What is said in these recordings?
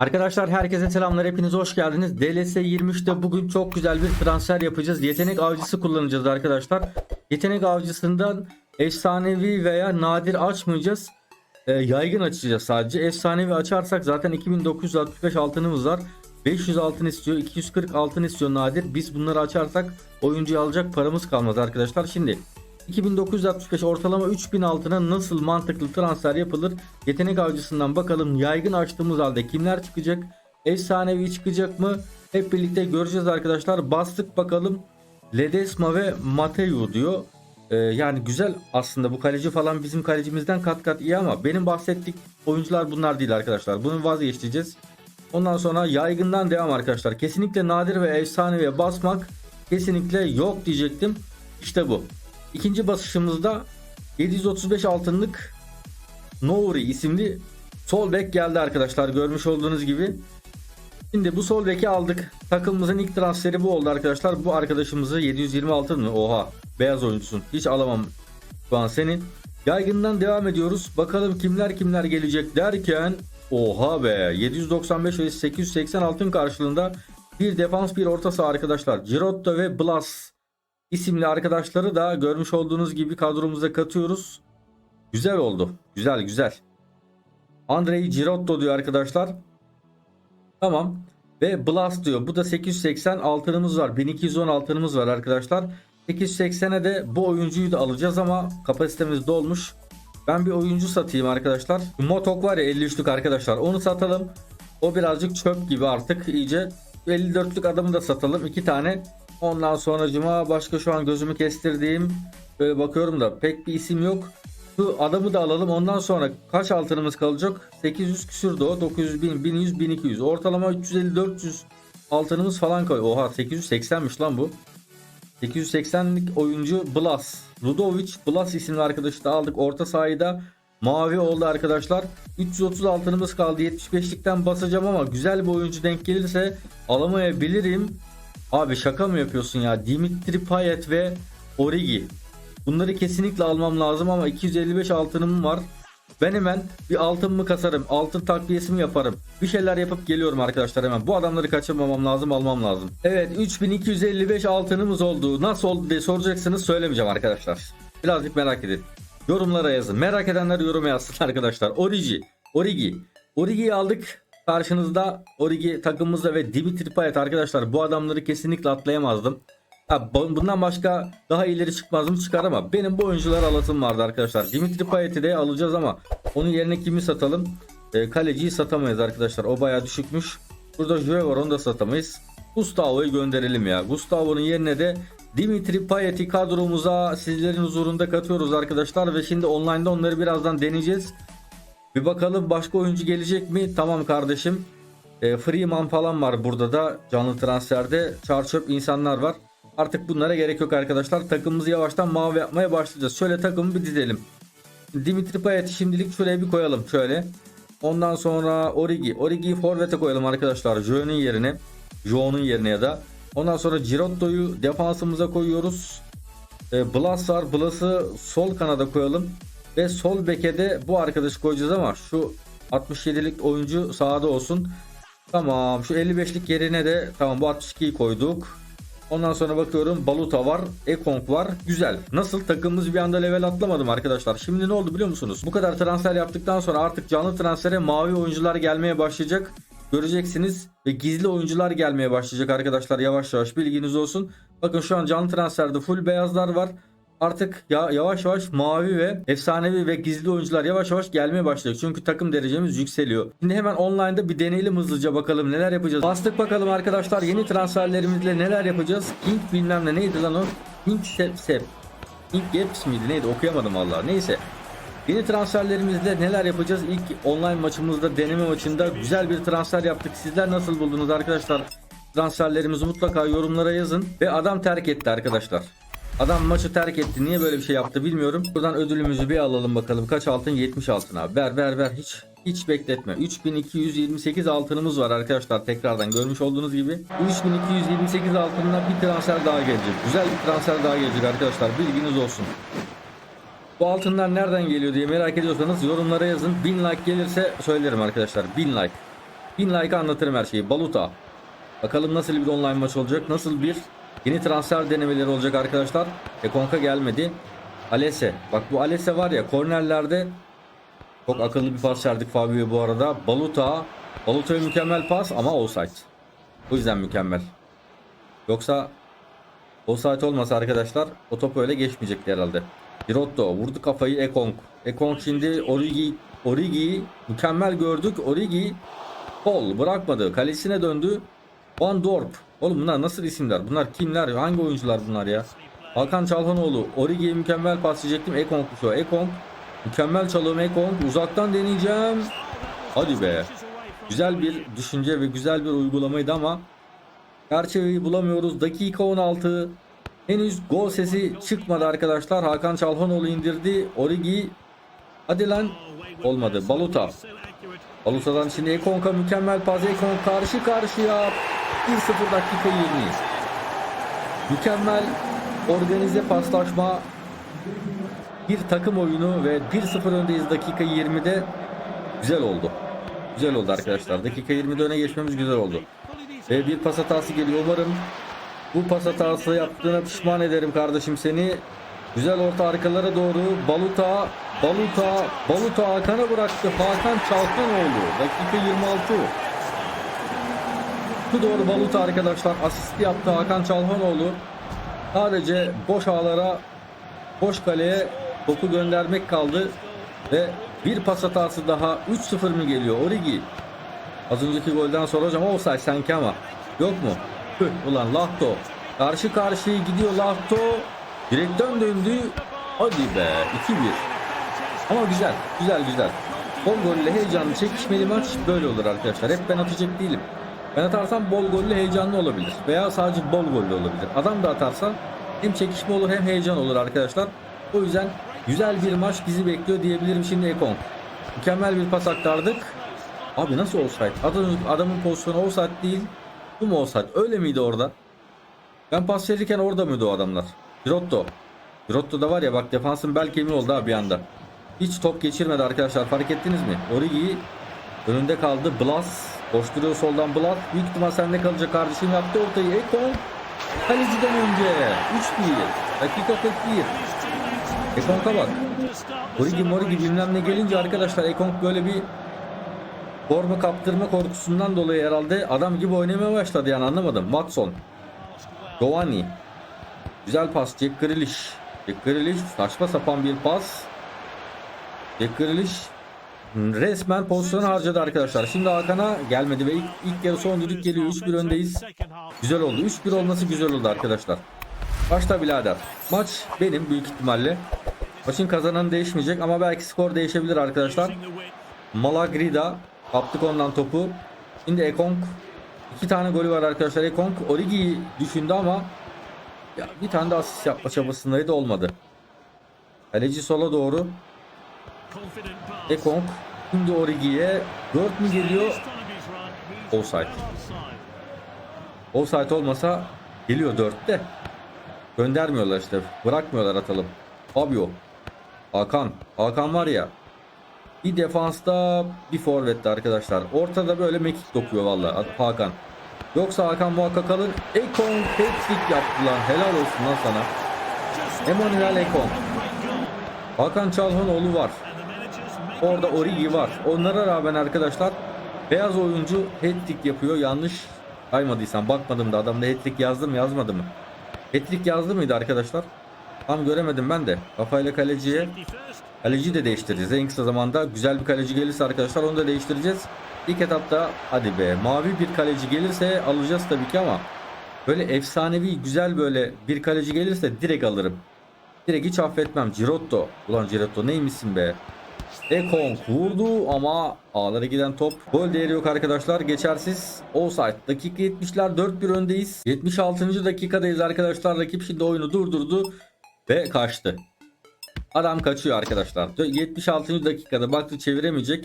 Arkadaşlar herkese selamlar hepiniz hoş geldiniz. DLS 23'te bugün çok güzel bir transfer yapacağız. Yetenek avcısı kullanacağız arkadaşlar. Yetenek avcısından efsanevi veya nadir açmayacağız. Ee, yaygın açacağız sadece. Efsanevi açarsak zaten 2965 altınımız var. 500 altın istiyor, 240 altın istiyor nadir. Biz bunları açarsak oyuncuyu alacak paramız kalmaz arkadaşlar. Şimdi 2965 ortalama 3000 altına nasıl mantıklı transfer yapılır? Yetenek avcısından bakalım yaygın açtığımız halde kimler çıkacak? Efsanevi çıkacak mı? Hep birlikte göreceğiz arkadaşlar. Bastık bakalım. Ledesma ve Mateu diyor. Ee, yani güzel aslında bu kaleci falan bizim kalecimizden kat kat iyi ama benim bahsettik oyuncular bunlar değil arkadaşlar. Bunu vazgeçeceğiz. Ondan sonra yaygından devam arkadaşlar. Kesinlikle nadir ve efsaneviye basmak kesinlikle yok diyecektim. İşte bu. İkinci basışımızda 735 altınlık Nouri isimli sol bek geldi arkadaşlar görmüş olduğunuz gibi. Şimdi bu sol beki aldık. Takımımızın ilk transferi bu oldu arkadaşlar. Bu arkadaşımızı 720 altın mı? Oha beyaz oyuncusun. Hiç alamam şu an seni. Yaygından devam ediyoruz. Bakalım kimler kimler gelecek derken oha be 795 ve 880 altın karşılığında bir defans bir orta saha arkadaşlar. Girotta ve Blas isimli arkadaşları da görmüş olduğunuz gibi kadromuza katıyoruz. Güzel oldu. Güzel güzel. Andrei Girotto diyor arkadaşlar. Tamam. Ve Blast diyor. Bu da 880 altınımız var. 1210 altınımız var arkadaşlar. 880'e de bu oyuncuyu da alacağız ama kapasitemiz dolmuş. Ben bir oyuncu satayım arkadaşlar. Motok var ya 53'lük arkadaşlar. Onu satalım. O birazcık çöp gibi artık iyice. 54'lük adamı da satalım. iki tane. Ondan sonra cuma başka şu an gözümü kestirdiğim böyle bakıyorum da pek bir isim yok. Şu adamı da alalım. Ondan sonra kaç altınımız kalacak? 800 küsür de o. 900 bin, 1100, 1200. Ortalama 350 400 altınımız falan kalıyor. Oha 880'miş lan bu. 880'lik oyuncu Blas. Ludovic Blas isimli arkadaşı da aldık. Orta sahayı da mavi oldu arkadaşlar. 330 altınımız kaldı. 75'likten basacağım ama güzel bir oyuncu denk gelirse alamayabilirim. Abi şaka mı yapıyorsun ya? Dimitri Payet ve Origi. Bunları kesinlikle almam lazım ama 255 altınım var. Ben hemen bir altınımı kasarım. Altın takviyesimi yaparım. Bir şeyler yapıp geliyorum arkadaşlar hemen. Bu adamları kaçırmamam lazım almam lazım. Evet 3255 altınımız oldu. Nasıl oldu diye soracaksınız söylemeyeceğim arkadaşlar. Birazcık merak edin. Yorumlara yazın. Merak edenler yoruma yazsın arkadaşlar. Origi. Origi. Origi'yi aldık. Karşınızda Origi takımımızda ve Dimitri Payet arkadaşlar. Bu adamları kesinlikle atlayamazdım. Ha, bu- bundan başka daha ileri çıkmaz mı çıkar ama benim bu oyunculara alasım vardı arkadaşlar. Dimitri Payet'i de alacağız ama onun yerine kimi satalım? E, kaleciyi satamayız arkadaşlar. O bayağı düşükmüş. Burada Jue var onu da satamayız. Gustavo'yu gönderelim ya. Gustavo'nun yerine de Dimitri Payet'i kadromuza sizlerin huzurunda katıyoruz arkadaşlar. Ve şimdi online'da onları birazdan deneyeceğiz. Bir bakalım başka oyuncu gelecek mi? Tamam kardeşim. E, Freeman falan var burada da canlı transferde. Çarçöp insanlar var. Artık bunlara gerek yok arkadaşlar. Takımımızı yavaştan mavi yapmaya başlayacağız. Şöyle takımı bir dizelim. Dimitri Payet'i şimdilik şuraya bir koyalım şöyle. Ondan sonra Origi. Origi'yi forvete koyalım arkadaşlar. Joe'nun yerine. Joe'nun yerine ya da. Ondan sonra Girotto'yu defansımıza koyuyoruz. E, Blas var. Blas'ı sol kanada koyalım. Ve sol beke de bu arkadaşı koyacağız ama şu 67'lik oyuncu sağda olsun. Tamam şu 55'lik yerine de tamam bu 62'yi koyduk. Ondan sonra bakıyorum Baluta var, Ekong var. Güzel. Nasıl takımımız bir anda level atlamadım arkadaşlar. Şimdi ne oldu biliyor musunuz? Bu kadar transfer yaptıktan sonra artık canlı transfere mavi oyuncular gelmeye başlayacak. Göreceksiniz ve gizli oyuncular gelmeye başlayacak arkadaşlar yavaş yavaş bilginiz olsun. Bakın şu an canlı transferde full beyazlar var. Artık ya yavaş yavaş mavi ve efsanevi ve gizli oyuncular yavaş yavaş gelmeye başlayacak. Çünkü takım derecemiz yükseliyor. Şimdi hemen online'da bir deneyelim hızlıca bakalım neler yapacağız. Bastık bakalım arkadaşlar yeni transferlerimizle neler yapacağız. King bilmem ne neydi lan o? King Sep Sep. King Gaps miydi neydi okuyamadım vallahi. Neyse. Yeni transferlerimizle neler yapacağız? İlk online maçımızda deneme maçında güzel bir transfer yaptık. Sizler nasıl buldunuz arkadaşlar? Transferlerimizi mutlaka yorumlara yazın. Ve adam terk etti arkadaşlar. Adam maçı terk etti. Niye böyle bir şey yaptı bilmiyorum. Buradan ödülümüzü bir alalım bakalım. Kaç altın? 70 altın abi. Ver ver ver. Hiç hiç bekletme. 3228 altınımız var arkadaşlar. Tekrardan görmüş olduğunuz gibi. 3228 altınla bir transfer daha gelecek. Güzel bir transfer daha gelecek arkadaşlar. Bilginiz olsun. Bu altınlar nereden geliyor diye merak ediyorsanız yorumlara yazın. 1000 like gelirse söylerim arkadaşlar. 1000 like. 1000 like anlatırım her şeyi. Baluta. Bakalım nasıl bir online maç olacak. Nasıl bir yeni transfer denemeleri olacak arkadaşlar. Ekonka gelmedi. Alese. Bak bu Alese var ya kornerlerde çok akıllı bir pas verdik Fabio'ya bu arada. Baluta. Baluta'ya mükemmel pas ama offside. O yüzden mükemmel. Yoksa offside olmasa arkadaşlar o top öyle geçmeyecekti herhalde. Girotto vurdu kafayı Ekong. Ekong şimdi Origi Origi'yi mükemmel gördük. Origi Gol bırakmadı. Kalesine döndü. Van Dorp. Oğlum bunlar nasıl isimler? Bunlar kimler? Hangi oyuncular bunlar ya? Hakan Çalhanoğlu. Origi'ye mükemmel pas diyecektim. Ekong'muş o. Ekong. Mükemmel çalım Ekong. Uzaktan deneyeceğim. Hadi be. Güzel bir düşünce ve güzel bir uygulamaydı ama çerçeveyi bulamıyoruz. Dakika 16. Henüz gol sesi çıkmadı arkadaşlar. Hakan Çalhanoğlu indirdi. Origi. Hadi lan. Olmadı. Baluta. Balusa'dan şimdi Ekonka mükemmel pas. Ekon karşı karşıya 1-0 dakika 20. Mükemmel organize paslaşma. Bir takım oyunu ve 1-0 öndeyiz dakika 20'de. Güzel oldu. Güzel oldu arkadaşlar. Dakika 20'de öne geçmemiz güzel oldu. Ve bir pas hatası geliyor. Umarım bu pas hatası yaptığına pişman ederim kardeşim seni. Güzel orta arkalara doğru. Baluta, Baluta, Baluta Hakan'a bıraktı. Hakan Çalkanoğlu. Dakika 26. Bu doğru Baluta arkadaşlar. Asist yaptı Hakan Çalhanoğlu. Sadece boş ağlara, boş kaleye topu göndermek kaldı. Ve bir pas hatası daha. 3-0 mı geliyor? Origi. Az önceki golden sonra hocam offside sanki ama. Yok mu? Tüh, ulan Lahto. Karşı karşıya gidiyor Lahto. Direkten döndü. Hadi be 2-1. Ama güzel. Güzel güzel. Bol golle heyecanlı çekişmeli maç böyle olur arkadaşlar. Hep ben atacak değilim. Ben atarsam bol golle heyecanlı olabilir. Veya sadece bol golle olabilir. Adam da atarsa hem çekişme olur hem heyecan olur arkadaşlar. O yüzden güzel bir maç bizi bekliyor diyebilirim şimdi Ekon. Mükemmel bir pas aktardık. Abi nasıl offside? Adamın, adamın pozisyonu offside değil. Bu mu offside? Öyle miydi orada? Ben pas verirken orada mıydı o adamlar? Girotto. Girotto da var ya bak defansın bel kemiği oldu ha bir anda. Hiç top geçirmedi arkadaşlar fark ettiniz mi? Origi önünde kaldı. Blas koşturuyor soldan Blas. Büyük ihtimal sende kalacak kardeşim yaptı ortayı. Ekon kaleciden önce 3-1 dakika 41 Ekonka bak. Origi Morigi bilmem ne gelince arkadaşlar Ekon böyle bir forma kaptırma korkusundan dolayı herhalde adam gibi oynamaya başladı yani anlamadım. Watson. Giovanni. Güzel pas. Jack Grealish. Jack Grealish saçma sapan bir pas. Jack Grealish resmen pozisyonu harcadı arkadaşlar. Şimdi Hakan'a gelmedi ve ilk, ilk yarı son düdük geliyor. 3-1 öndeyiz. Güzel oldu. 3-1 olması güzel oldu arkadaşlar. Başta birader. Maç benim büyük ihtimalle. Maçın kazananı değişmeyecek ama belki skor değişebilir arkadaşlar. Malagrida kaptık ondan topu. Şimdi Ekong iki tane golü var arkadaşlar. Ekong Origi'yi düşündü ama ya bir tane de asist yapma çabasındaydı olmadı. Kaleci sola doğru. Ekong şimdi Origi'ye 4 mü geliyor? Offside. Offside olmasa geliyor 4'te. Göndermiyorlar işte. Bırakmıyorlar atalım. Fabio. Hakan. Hakan var ya. Bir defansta bir forvette arkadaşlar. Ortada böyle mekik dokuyor vallahi Hakan. Yoksa Hakan muhakkak alır. Ekon hat-trick yaptı lan. Helal olsun lan sana. Emanuel Ekon. Hakan Çalhanoğlu var. Orada Origi var. Onlara rağmen arkadaşlar beyaz oyuncu hat-trick yapıyor. Yanlış kaymadıysam bakmadım da adamda hat-trick yazdı mı yazmadı mı? Hat-trick yazdı mıydı arkadaşlar? Tam göremedim ben de. Kafayla kaleciye Kaleci de değiştireceğiz. En kısa zamanda güzel bir kaleci gelirse arkadaşlar onu da değiştireceğiz. İlk etapta hadi be mavi bir kaleci gelirse alacağız tabii ki ama böyle efsanevi güzel böyle bir kaleci gelirse direkt alırım. Direkt hiç affetmem. Girotto. Ulan Girotto neymişsin be? Ekon vurdu ama ağlara giden top. Gol değeri yok arkadaşlar. Geçersiz. Offside. Dakika 70'ler 4-1 öndeyiz. 76. dakikadayız arkadaşlar. Rakip şimdi oyunu durdurdu ve kaçtı. Adam kaçıyor arkadaşlar. 76. dakikada baktı çeviremeyecek.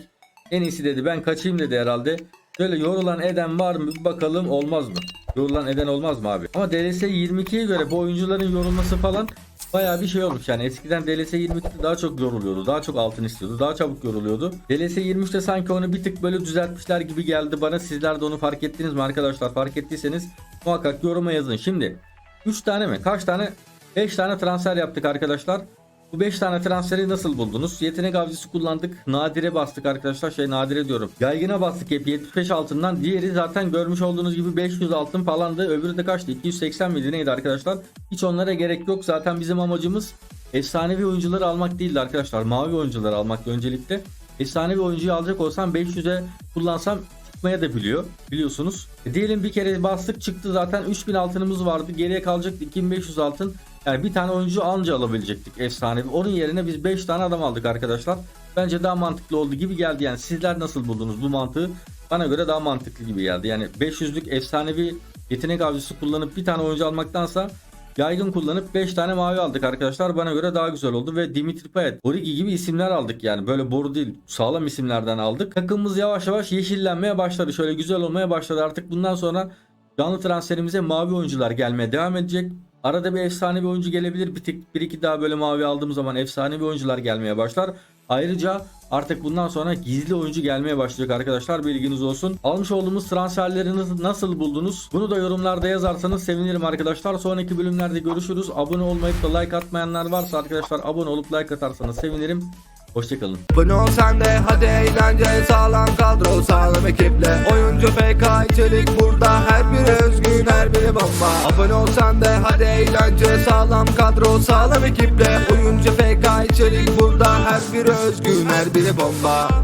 En iyisi dedi ben kaçayım dedi herhalde. Şöyle yorulan eden var mı bakalım olmaz mı? Yorulan eden olmaz mı abi? Ama DLS 22'ye göre bu oyuncuların yorulması falan Bayağı bir şey olmuş yani. Eskiden DLS 23'te daha çok yoruluyordu daha çok altın istiyordu daha çabuk yoruluyordu. DLS 23'te sanki onu bir tık böyle düzeltmişler gibi geldi bana. Sizler de onu fark ettiniz mi arkadaşlar? Fark ettiyseniz muhakkak yoruma yazın. Şimdi 3 tane mi? Kaç tane? 5 tane transfer yaptık arkadaşlar bu 5 tane transferi nasıl buldunuz? Yetenek avcısı kullandık. Nadire bastık arkadaşlar. Şey nadire diyorum. Yaygına bastık hep 75 altından. Diğeri zaten görmüş olduğunuz gibi 500 altın falandı. Öbürü de kaçtı? 280 miydi neydi arkadaşlar? Hiç onlara gerek yok. Zaten bizim amacımız efsanevi oyuncuları almak değildi arkadaşlar. Mavi oyuncuları almak öncelikle. Efsanevi oyuncuyu alacak olsam 500'e kullansam çıkmaya da biliyor. Biliyorsunuz. E diyelim bir kere bastık çıktı zaten 3000 altınımız vardı. Geriye kalacaktı 2500 altın. Yani bir tane oyuncu anca alabilecektik efsanevi. Onun yerine biz 5 tane adam aldık arkadaşlar. Bence daha mantıklı oldu gibi geldi. Yani sizler nasıl buldunuz bu mantığı? Bana göre daha mantıklı gibi geldi. Yani 500'lük efsanevi yetenek avcısı kullanıp bir tane oyuncu almaktansa yaygın kullanıp 5 tane mavi aldık arkadaşlar. Bana göre daha güzel oldu ve Dimitri Payet, Origi gibi isimler aldık yani. Böyle boru değil sağlam isimlerden aldık. Takımımız yavaş yavaş yeşillenmeye başladı. Şöyle güzel olmaya başladı. Artık bundan sonra canlı transferimize mavi oyuncular gelmeye devam edecek. Arada bir efsane bir oyuncu gelebilir. Bir, tek, bir iki daha böyle mavi aldığım zaman efsane bir oyuncular gelmeye başlar. Ayrıca artık bundan sonra gizli oyuncu gelmeye başlayacak arkadaşlar bilginiz olsun. Almış olduğumuz transferleri nasıl, nasıl buldunuz? Bunu da yorumlarda yazarsanız sevinirim arkadaşlar. Sonraki bölümlerde görüşürüz. Abone olmayıp da like atmayanlar varsa arkadaşlar abone olup like atarsanız sevinirim. Hoşçakalın. Abone sen de hadi eğlence sağlam kadro sağlam ekiple. Oyuncu FK içerik burada her biri özgün her biri bomba. Abone ol sen de hadi eğlence sağlam kadro sağlam ekiple. Oyuncu FK içerik burada her biri özgün her biri bomba